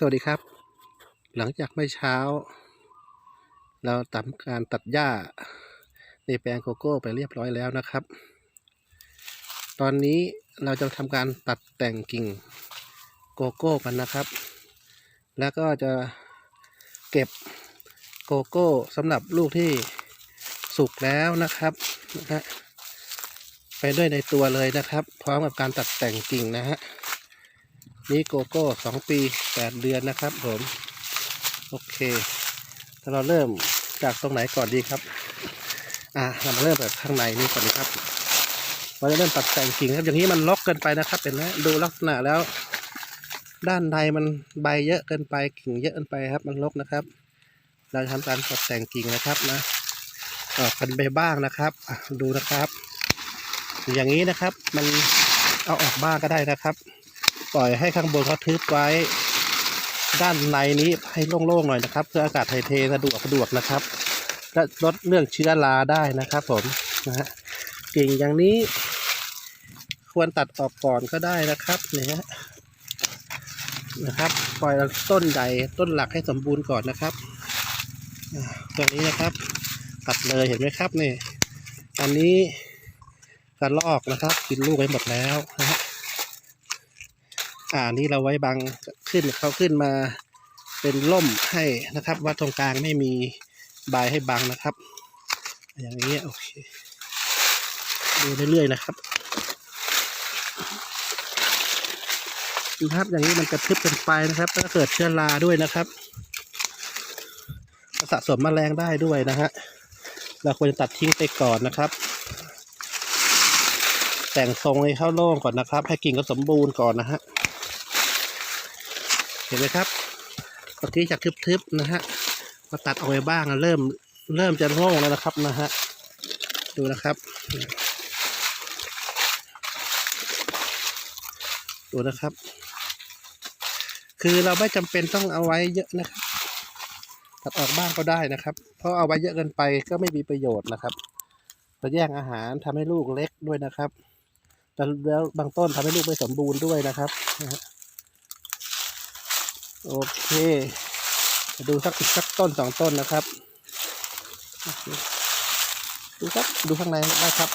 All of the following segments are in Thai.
สวัสดีครับ หลังจากเมื่อเช้า เราทำการตัดหญ้าในแปลงโกโก้ไปเรียบร้อยแล้วนะครับ ตอนนี้เราจะทำการตัดแต่งกิ่งโกโก้กันนะครับ แล้วก็จะเก็บโกโก้สำหรับลูกที่สุกแล้วนะครับนะฮะไปด้วยในตัวเลยนะครับ พร้อมกับการตัดแต่งกิ่งนะฮะ นี่โกโก้สองปีแปดเดือนนะครับผม โอเคถ้าเราเริ่มจากตรงไหนก่อนดีครับ อ่าเรามาเริ่มจากข้างในนี่ก่อนดีครับเราจะเริ่มตัดแต่งกิ่งครับ อย่างนี้มันล็อกเกินไปนะครับเห็นไหมดูลักษณะแล้ว ด้านในมันใบเยอะเกินไปกิ่งเยอะเกินไปครับ มันรกนะครับ เราจะทำการตัดแต่งกิ่งนะครับนะออกกันไปบ้างนะครับดูนะครับ อย่างนี้นะครับ มันเอาออกบ้างก็ได้นะครับ ปล่อยให้ข้างบนเขาทึบไว้ ด้านในนี้ให้โล่งๆหน่อยนะครับ เพื่ออากาศถ่ายเทสะดวกสะดวกนะครับและลดเรื่องเชื้อราได้นะครับ ผมนะฮะกิ่งอย่างนี้ ควรตัดออกก่อนก็ได้นะครับเนี่ยฮะนะครับ ปล่อยต้นใหญ่ต้นหลักให้สมบูรณ์ก่อนนะครับอ่าตัวนี้นะครับ ตัดเลยเห็นไหมครับนี่ อันนี้กระลอกนะครับ กินลูกไปหมดแล้วนะฮะ อ่านี่เราไว้บังขึ้นเขาขึ้นมาเป็นล่มให้นะครับ ว่าตรงกลางไม่มีใบให้บังนะครับ อย่างนี้โอเคดูเรื่อยๆนะครับดูครับ อย่างนี้มันกระทึบเป็นไปนะครับแล้วก็เกิดเชื้อราด้วยนะครับสะสมแมลงได้ด้วยนะฮะเราควรจะตัดทิ้งไปก่อนนะครับ แต่งทรงให้เข้าโล่งก่อนนะครับ ให้กิ่งก็สมบูรณ์ก่อนนะฮะ เห็นไหมครับเมื่อกี้จากทึบๆนะฮะมาตัดออกไปบ้างเริ่มเริ่มจะโล่งแล้วนะครับนะฮะดูนะครับ ดูนะครับ คือเราไม่จำเป็นต้องเอาไว้เยอะนะครับ ตัดออกบ้างก็ได้นะครับ เพราะเอาไว้เยอะเกินไปก็ไม่มีประโยชน์นะครับจะแย่งอาหารทำให้ลูกเล็กด้วยนะครับแต่แล้วบางต้นทำให้ลูกไม่สมบูรณ์ด้วยนะครับนะฮะ โอเคจะดูสักอีกสักต้นสองต้นนะครับ ดูครับดูข้างในได้ครับ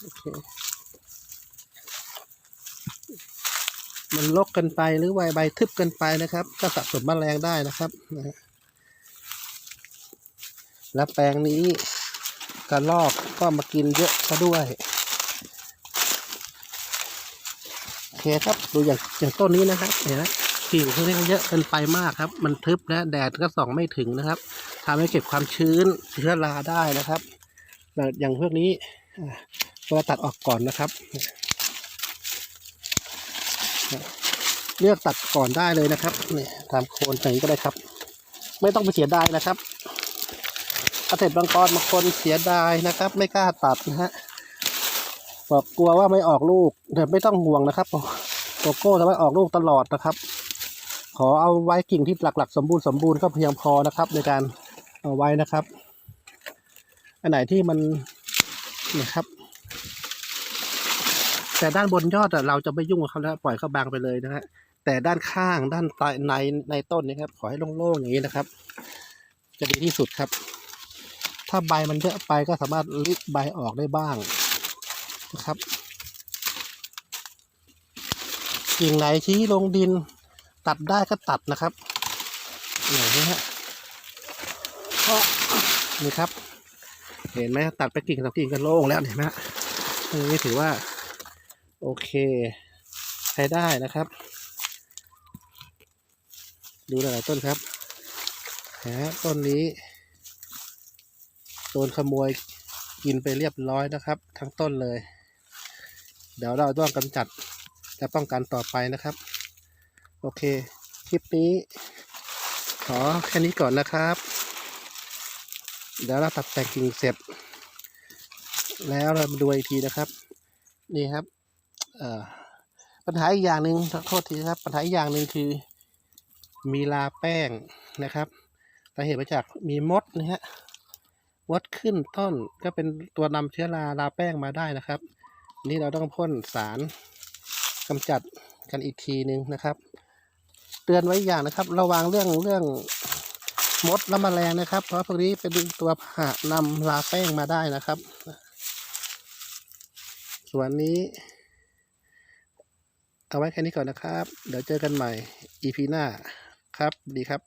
โอเคมันลกกันไปหรือใบใบทึบกันไปนะครับ ก็สะสมแมลงได้นะครับนะฮะและแปลงนี้กระลอกก็มากินเยอะซะด้วย เคครับดูอย่างอย่างต้นนี้นะครับเห็นไหมกิ่งพวกนี้มันเยอะเกินไปมากครับ มันทึบและแดดก็ส่องไม่ถึงนะครับทำให้เก็บความชื้นเชื้อราได้นะครับอย่างพวกนี้อ่าเราตัดออกก่อนนะครับ เลือกตัดก่อนได้เลยนะครับเนี่ยตามโคนอย่างนี้ก็ได้ครับ ไม่ต้องไปเสียดายนะครับเกษตรบางกรบางคนเสียดายนะครับ ไม่กล้าตัดนะฮะ บอกกลัวว่าไม่ออกลูกแต่ไม่ต้องห่วงนะครับโกโก้สามารถออกลูกตลอดนะครับ ขอเอาไว้กิ่งที่หลักๆ สมบูรณ์สมบูรณ์ก็เพียงพอนะครับ ในการเอาไว้นะครับ อันไหนที่มันนะครับ แต่ด้านบนยอดเราจะไม่ยุ่งกับเขาแล้วปล่อยเขาบางไปเลยนะฮะแต่ด้านข้างด้านใต้ในในต้นนี้ครับ ขอให้โล่งๆอย่างนี้นะครับ จะดีที่สุดครับ ถ้าใบมันเยอะไปก็สามารถริบใบออกได้บ้าง นะครับ กิ่งไหนชี้ลงดินตัดได้ก็ตัดนะครับอย่างนี้ฮะก็นี่ครับ เห็นไหมตัดไปกิ่งสองกิ่งก็โล่งแล้วเห็นไหมฮะอันนี้ถือว่า โอเค ใช้ได้นะครับ ดูหลายๆต้นครับนะต้นนี้โดนขโมยกินไปเรียบร้อยนะครับ ทั้งต้นเลย เดี๋ยวเราต้องกำจัดและป้องกันต่อไปนะครับ โอเค คลิปนี้ ขอแค่นี้ก่อนนะครับ เดี๋ยวเราตัดแต่งกิ่งเสร็จ แล้วเรามาดูอีกทีนะครับ นี่ครับปัญหาอีกอย่างหนึ่งขอโทษทีครับ ปัญหาอีกอย่างหนึ่งคือ มีลาแป้งนะครับสาเหตุมาจากมีมดนะฮะมดขึ้นต้นก็เป็นตัวนำเชื้อราลาแป้งมาได้นะครับ นี่เราต้องพ่นสารกำจัดกันอีกทีนึงนะครับ เตือนไว้อย่างนะครับ ระวังเรื่องเรื่องมดและแมลงนะครับ เพราะพวกนี้เป็นตัวพานำลาแป้งมาได้นะครับ ส่วนนี้ เอาไว้แค่นี้ก่อนนะครับ เดี๋ยวเจอกันใหม่ EP หน้าครับดีครับ